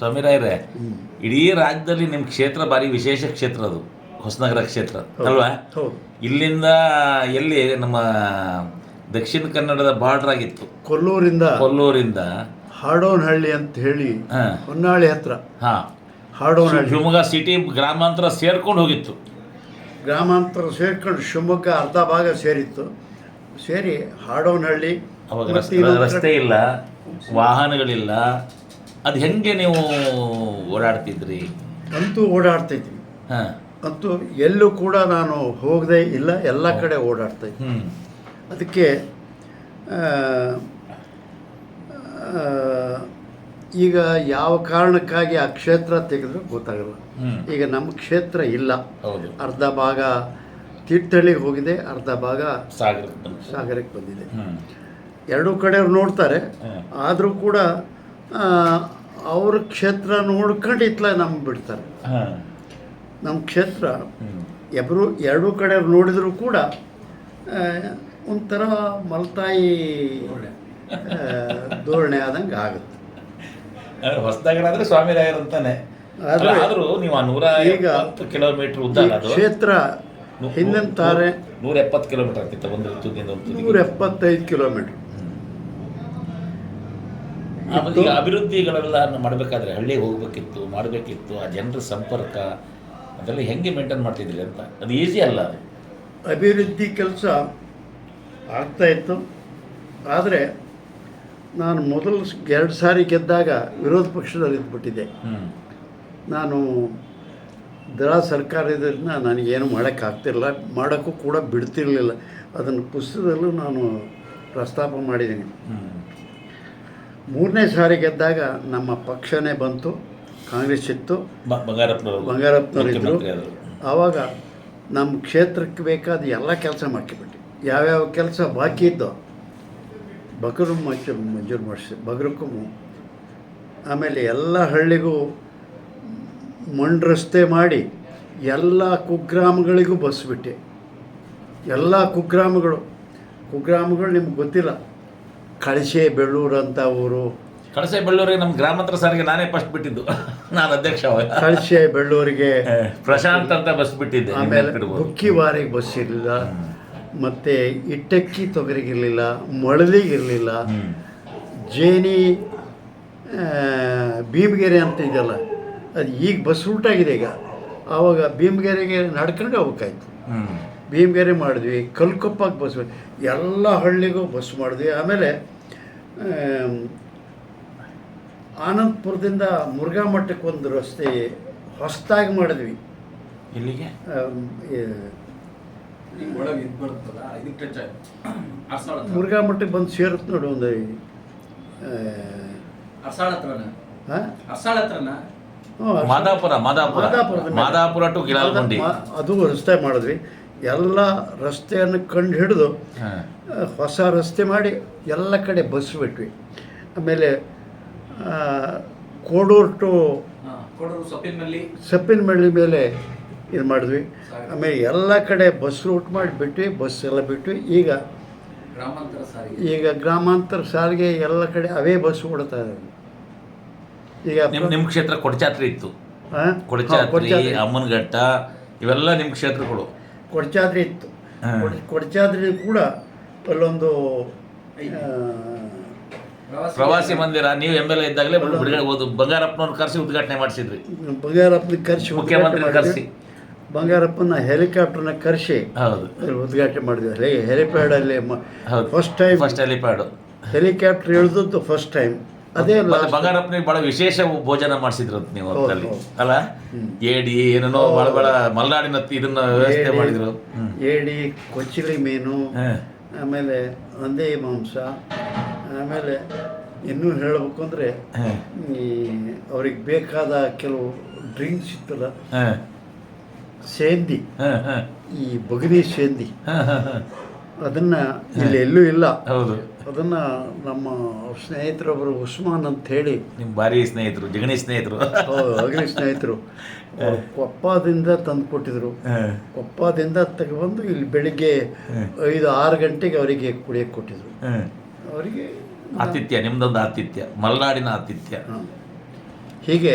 ಸ್ವಾಮಿರಾಯರೇ ಇಡೀ ರಾಜ್ಯದಲ್ಲಿ ನಿಮ್ಮ ಕ್ಷೇತ್ರ ಭಾರಿ ವಿಶೇಷ ಕ್ಷೇತ್ರ ಅದು ಹೊಸನಗರ ಕ್ಷೇತ್ರ ಅಲ್ವಾ? ಇಲ್ಲಿಂದ ಎಲ್ಲಿ ನಮ್ಮ ದಕ್ಷಿಣ ಕನ್ನಡದ ಬಾರ್ಡರ್ ಆಗಿತ್ತು. ಕೊಲ್ಲೂರಿಂದ ಕೊಲ್ಲೂರಿಂದ. ಹಾಡೋನಹಳ್ಳಿ ಅಂತ ಹೇಳಿ ಹೊನ್ನಾಳಿ ಹತ್ರ ಹಾ. ಹಾಡೋನಹಳ್ಳಿ. ಶಿವಮೊಗ್ಗ ಸಿಟಿ ಗ್ರಾಮಾಂತರ ಸೇರ್ಕೊಂಡು ಹೋಗಿತ್ತು. ಗ್ರಾಮಾಂತರ ಸೇರ್ಕೊಂಡು ಶಿವಮೊಗ್ಗ ಅರ್ಧ ಭಾಗ ಸೇರಿತ್ತು. ಸೇರಿ ಹಾಡೋನಹಳ್ಳಿ ಅವಾಗ ರಸ್ತೆ ಇಲ್ಲ ವಾಹನಗಳಿಲ್ಲ ಅದು ಹೆಂಗೆ ನೀವು ಓಡಾಡ್ತಿದ್ರಿ? ಅಂತೂ ಓಡಾಡ್ತೈತಿ ಹಾ. ಅಂತೂ ಎಲ್ಲೂ ಕೂಡ ನಾನು ಹೋಗದೆ ಇಲ್ಲ ಎಲ್ಲ ಕಡೆ ಓಡಾಡ್ತಾ ಇದ್ದೆ ಅದಕ್ಕೆ ಈಗ ಯಾವ ಕಾರಣಕ್ಕಾಗಿ ಆ ಕ್ಷೇತ್ರ ತೆಗೆದ್ರೂ ಗೊತ್ತಾಗಲ್ಲ. ಈಗ ನಮ್ಮ ಕ್ಷೇತ್ರ ಇಲ್ಲ. ಹೌದು. ಅರ್ಧ ಭಾಗ ತೀರ್ಥಹಳ್ಳಿಗೆ ಹೋಗಿದೆ ಅರ್ಧ ಭಾಗ ಸಾಗರಕ್ಕೆ ಬಂದಿದೆ. ಎರಡೂ ಕಡೆಯವ್ರು ನೋಡ್ತಾರೆ. ಆದರೂ ಕೂಡ ಅವ್ರ ಕ್ಷೇತ್ರ ನೋಡ್ಕೊಂಡು ಇತ್ಲ ನಮ್ಗೆ ಬಿಡ್ತಾರೆ. ನಮ್ಮ ಕ್ಷೇತ್ರ ಎಬ್ರು ಎರಡೂ ಕಡೆ ನೋಡಿದರೂ ಕೂಡ ಒಂಥರ ಮಲ್ತಾಯಿ ಧೋರಣೆ ಆದಂಗೆ ಆಗುತ್ತೆ. ಹೊಸದಾಗರ ಅಂದ್ರೆ ಸ್ವಾಮಿ ರಾಯರಂತಾನೆ ಆದ್ರೆ- ಆದ್ರೂ ನೀವು ನೂರ ಈಗ ಕಿಲೋಮೀಟರ್ ಉದ್ದ ಕ್ಷೇತ್ರ ಹಿಂದಿನ ತಾರೆ ನೂರ ಎಪ್ಪತ್ತು ಕಿಲೋಮೀಟರ್ ಆಗ್ತಿತ್ತು ಒಂದು ತುದಿಯಿಂದ ನೂರ ಎಪ್ಪತ್ತೈದು ಕಿಲೋಮೀಟ್ರ್. ಈಗ ಅಭಿವೃದ್ಧಿಗಳೆಲ್ಲ ಮಾಡಬೇಕಾದ್ರೆ ಹಳ್ಳಿಗೆ ಹೋಗಬೇಕಿತ್ತು ಮಾಡಬೇಕಿತ್ತು ಆ ಜನರ ಸಂಪರ್ಕ ಅದೆಲ್ಲ ಹೆಂಗೆ ಮೇಂಟೈನ್ ಮಾಡ್ತಿದ್ರಿ ಅಂತ? ಅದು ಈಸಿ ಅಲ್ಲ ಅದು. ಅಭಿವೃದ್ಧಿ ಕೆಲಸ ಆಗ್ತಾ ಇತ್ತು. ಆದರೆ ನಾನು ಮೊದಲು ಎರಡು ಸಾರಿ ಗೆದ್ದಾಗ ವಿರೋಧ ಪಕ್ಷದಲ್ಲಿ ಇದ್ಬಿಟ್ಟಿದ್ದೆ. ನಾನು ದಳ ಸರ್ಕಾರದಿಂದ ನನಗೇನು ಮಾಡೋಕ್ಕಾಗ್ತಿರಲಿಲ್ಲ. ಮಾಡೋಕ್ಕೂ ಕೂಡ ಬಿಡ್ತಿರಲಿಲ್ಲ. ಅದನ್ನು ಪುಸ್ತಕದಲ್ಲೂ ನಾನು ಪ್ರಸ್ತಾಪ ಮಾಡಿದ್ದೀನಿ. ಮೂರನೇ ಸಾರಿ ಗೆದ್ದಾಗ ನಮ್ಮ ಪಕ್ಷನೇ ಬಂತು ಕಾಂಗ್ರೆಸ್ ಇತ್ತು. ಬ- ಬಂಗಾರಪ್ಪನವರು. ಬಂಗಾರಪ್ಪನವರು ಇದ್ದರು ಮುಖ್ಯಮಂತ್ರಿ ಆವಾಗ ನಮ್ಮ ಕ್ಷೇತ್ರಕ್ಕೆ ಬೇಕಾದ ಎಲ್ಲ ಕೆಲಸ ಮಾಡ್ಕೊಬಿಟ್ಟು ಯಾವ್ಯಾವ ಕೆಲಸ ಬಾಕಿ ಇದ್ದೋ ಬಕರು ಮಂಜೂರು ಮಂಜೂರು ಮಾಡಿಸಿ ಬಗರಕ್ಕೂ ಆಮೇಲೆ ಎಲ್ಲ ಹಳ್ಳಿಗೂ ಮಣ್ಣು ರಸ್ತೆ ಮಾಡಿ ಎಲ್ಲ ಕುಗ್ರಾಮಗಳಿಗೂ ಬಸ್ ಬಿಟ್ಟೆ. ಎಲ್ಲ ಕುಗ್ರಾಮಗಳು ಕುಗ್ರಾಮಗಳು ನಿಮ್ಗೆ ಗೊತ್ತಿಲ್ಲ. ಕಳಸೆ ಬೆಳ್ಳೂರು ಅಂತ ಊರು. ಕಳಸೆ ಬೆಳ್ಳೂರಿಗೆ ನಮ್ಮ ಗ್ರಾಮಾಂತರ ಸಾರಿಗೆ ನಾನೇ ಫಸ್ಟ್ ಬಿಟ್ಟಿದ್ದು. ನಾನು ಅಧ್ಯಕ್ಷ ಕಳಸೆ ಬೆಳ್ಳೂರಿಗೆ ಪ್ರಶಾಂತ್ ಅಂತ ಬಸ್ ಬಿಟ್ಟಿದ್ದೆ ಆಮೇಲೆ. ಬುಕ್ಕಿವಾರಿಗೆ ಬಸ್ ಇರಲಿಲ್ಲ. ಮತ್ತು ಇಟ್ಟಕ್ಕಿ ತೊಗರಿಗಿರಲಿಲ್ಲ ಮೊಳಲಿಗಿರಲಿಲ್ಲ ಹ್ಮ್. ಜೇನಿ ಭೀಮಗೆರೆ ಅಂತ ಇದೆಯಲ್ಲ ಅದು ಈಗ ಬಸ್ ಉಲ್ಟಾಗಿದೆ ಈಗ. ಆವಾಗ ಭೀಮಗೆರೆಗೆ ನಡ್ಕೊಂಡು ಹೋಗ್ಬೇಕಾಯ್ತು. ಭೀಮಗೆರೆ ಮಾಡಿದ್ವಿ ಕಲ್ಕೊಪ್ಪಕ್ಕೆ ಬಸ್ ಎಲ್ಲ ಹಳ್ಳಿಗೂ ಬಸ್ ಮಾಡಿದ್ವಿ. ಆಮೇಲೆ ಆಮ್, ಆನಂದಪುರದಿಂದ ಮುರುಘಾ ಮಠಕ್ಕೆ ಒಂದು ರಸ್ತೆ ಹೊಸದಾಗಿ ಮಾಡಿದ್ವಿ. ಇಲ್ಲಿಗೆ ಮುರುಘಾ ಮಠಕ್ಕೆ ಬಂದು ಸೇರುತ್ತೆ ನೋಡಿ ಒಂದು ಅರ್ಸಾಳ ಹತ್ರನ? ಹಾಂ? ಅರ್ಸಾಳ ಹತ್ರನ? ಮಾದಾಪುರ ಮಾದಾಪುರ. ಮಾದಾಪುರ ಟು ಗಿಲಾಲ್ಗುಂಡಿ ಅದು ರಸ್ತೆ ಮಾಡಿದ್ವಿ. ಎಲ್ಲ ರಸ್ತೆಯನ್ನು ಕಂಡು ಹಿಡಿದು ಹೊಸ ರಸ್ತೆ ಮಾಡಿ ಎಲ್ಲ ಕಡೆ ಬಸ್ ಬಿಟ್ವಿ. ಆಮೇಲೆ ಕೋಡೂರು ಟು ಸಪ್ಪಿನಮಳ್ಳಿ ಮೇಲೆ ಇದು ಮಾಡಿದ್ವಿ. ಆಮೇಲೆ ಎಲ್ಲ ಕಡೆ ಬಸ್ ರೂಟ್ ಮಾಡಿ ಬಿಟ್ವಿ ಬಸ್ ಎಲ್ಲ ಬಿಟ್ವಿ. ಈಗ ಗ್ರಾಮಾಂತರ ಸಾರಿಗೆ. ಈಗ ಗ್ರಾಮಾಂತರ ಸಾರಿಗೆ ಎಲ್ಲ ಕಡೆ ಅವೇ ಬಸ್ ಓಡ್ತಾ ಇದ್ದಾವೆ ಈಗ ನಿಮ್ಮ ನಿಮ್ ಕ್ಷೇತ್ರ ಕೊಡಚಾತ್ರಿ ಇತ್ತು. ಕೊಡಚಾತ್ರಿ. ಅಮ್ಮನಘಟ್ಟ ಇವೆಲ್ಲ ನಿಮ್ಮ ಕ್ಷೇತ್ರಗಳು. ಕೊಡಚಾದ್ರಿ ಇತ್ತು. ಕೊಡಚಾದ್ರಿ ಕೂಡ ಅಲ್ಲೊಂದು ಪ್ರವಾಸಿ ಮಂದಿರ. ನೀವು ಎಂ ಎಲ್ ಎ ಇದ್ದಾಗಲೇ ಬಿಡುಗಡೆ ಹೋದು ಬಂಗಾರಪ್ಪನವ್ರು ಕರೆಸಿ ಉದ್ಘಾಟನೆ ಮಾಡಿಸಿದ್ರಿ. ಬಂಗಾರಪ್ಪನ ಕರೆಸಿ ಮುಖ್ಯಮಂತ್ರಿ ಕರೆಸಿ. ಬಂಗಾರಪ್ಪನ ಹೆಲಿಕಾಪ್ಟರ್ನ ಕರೆಸಿ ಹೌದು. ಉದ್ಘಾಟನೆ ಮಾಡಿದ್ವಿ. ಹೆಲಿಪ್ಯಾಡ್ ಹೆಲಿಪ್ಯಾಡಲ್ಲಿ ಹೌದು. First time first helipad helicopter ಇಳಿದದ್ದು first time ಅದೇ. ಬಂಗಾರಪ್ಪನಿಗೆ ಬಹಳ ವಿಶೇಷ ಭೋಜನ ಮಾಡಿಸಿದ್ರು ಅಂತ ನೀವು ಅದರಲ್ಲಿ ಅಲ್ಲಿ ಏಡಿ ಏನೇನೋ ಬಹಳ ಬಹಳ ಮಲ್ನಾಡಿನ ಇದನ್ನ ವ್ಯವಸ್ಥೆ ಮಾಡಿದ್ರು. ಏಡಿ ಕೊಚ್ಚಿಲಿ ಮೀನು. ಆಮೇಲೆ ಒಂದೇ ಮಾಂಸ ಆಮೇಲೆ ಇನ್ನೂ ಹೇಳಬೇಕು ಅಂದರೆ ಈ ಅವ್ರಿಗೆ ಬೇಕಾದ ಕೆಲವು ಡ್ರಿಂಕ್ಸ್ ಇತ್ತಲ್ಲ ಹಾ. ಸೇಂದಿ ಹಾ, ಹಾ. ಈ ಬಗನಿ ಸೇಂದಿ. ಅದನ್ನು ಇಲ್ಲಿ ಎಲ್ಲೂ ಇಲ್ಲ ಹೌದು ಅದನ್ನು ನಮ್ಮ ಸ್ನೇಹಿತರೊಬ್ಬರು ಉಸ್ಮಾನ್ ಅಂತ ಹೇಳಿ. ನಿಮ್ ಭಾರಿ ಸ್ನೇಹಿತರು ಜಗಣಿ ಸ್ನೇಹಿತರು. ಅಗ್ನಿ ಸ್ನೇಹಿತರು. ಕೊಪ್ಪದಿಂದ ತಂದು ಕೊಟ್ಟಿದ್ರು. ಕೊಪ್ಪದಿಂದ ತಗೊಬಂದು ಇಲ್ಲಿ ಬೆಳಿಗ್ಗೆ ಐದು ಆರು ಗಂಟೆಗೆ ಅವರಿಗೆ ಕುಡಿಯಕ್ಕೆ ಕೊಟ್ಟಿದ್ರು. ಅವರಿಗೆ ಆತಿಥ್ಯ ನಿಮ್ದೊಂದು ಆತಿಥ್ಯ ಮಲೆನಾಡಿನ ಆತಿಥ್ಯ. ಹೀಗೆ